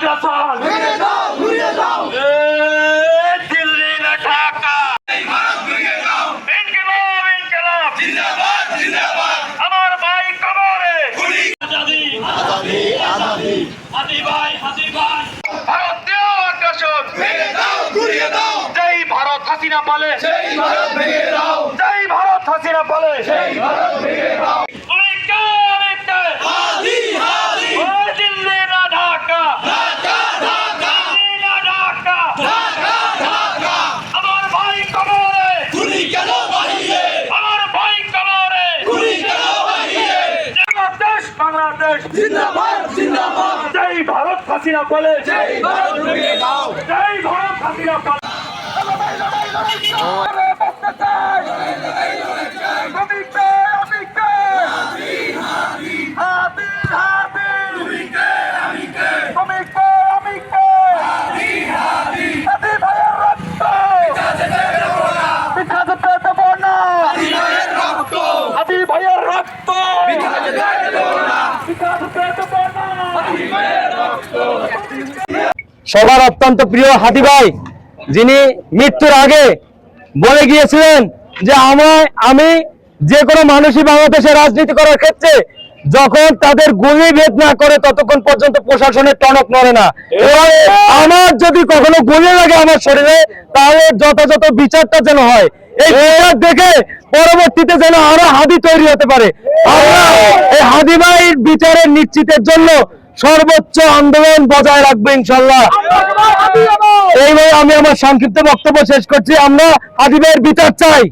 এ, দিল্লি না ঢাকা। ইনকিলাব ইনকিলাব। জিন্দাবাদ জিন্দাবাদ। আমার ভাই কবরে। গুলি আজাদি আজাদি আজাদি। হাতি ভাই হাতি ভাই। ভারতীয় আগ্রাসন। ভেঙে দাও ঘুরিয়ে দাও। জয় ভারত হাসিনা পালে। সেই ভারত ভেঙে দাও। জয় ভারত হাসিনা পালে। সেই ভারত ভেঙে দাও তুমি কে আমি কে হাদি হাদি ও দিল্লি না ঢাকা ঢাকা ঢাকা দিল্লি না ঢাকা ঢাকা ঢাকা আমার ভাই কবরে গুলি কেন বাহিরে আমার ভাই কবরে গুলি কেন বাহিরে বাংলাদেশ বাংলাদেশ জিন্দাবাদ জিন্দাবাদ। জয় ভারত হাসিনা পালে জয় ভারত দাও জয় ভারত হাসিনা পালে সবার অত্যন্ত প্রিয় হাতি ভাই, যিনি মৃত্যুর আগে বলে গিয়েছিলেন যে আমায়, আমি যে কোনো মানুষই বাংলাদেশে রাজনীতি করার ক্ষেত্রে যখন তাদের গুলি ভেদ না করে ততক্ষণ পর্যন্ত প্রশাসনের টনক নড়ে না। আমার যদি কখনো গুলি লাগে আমার শরীরে, তাহলে যথাযথ বিচারটা যেন হয়। এই বিচার দেখে পরবর্তীতে যেন আরও হাদি তৈরি হতে পারে। আমরা এই হাদি ভাইয়ের বিচারের নিশ্চিতের জন্য সর্বোচ্চ আন্দোলন বজায় রাখবে ইনশাল্লাহ এইভাবে আমি আমার সংক্ষিপ্ত বক্তব্য শেষ করছি। আমরা আজিবের বিচার চাই।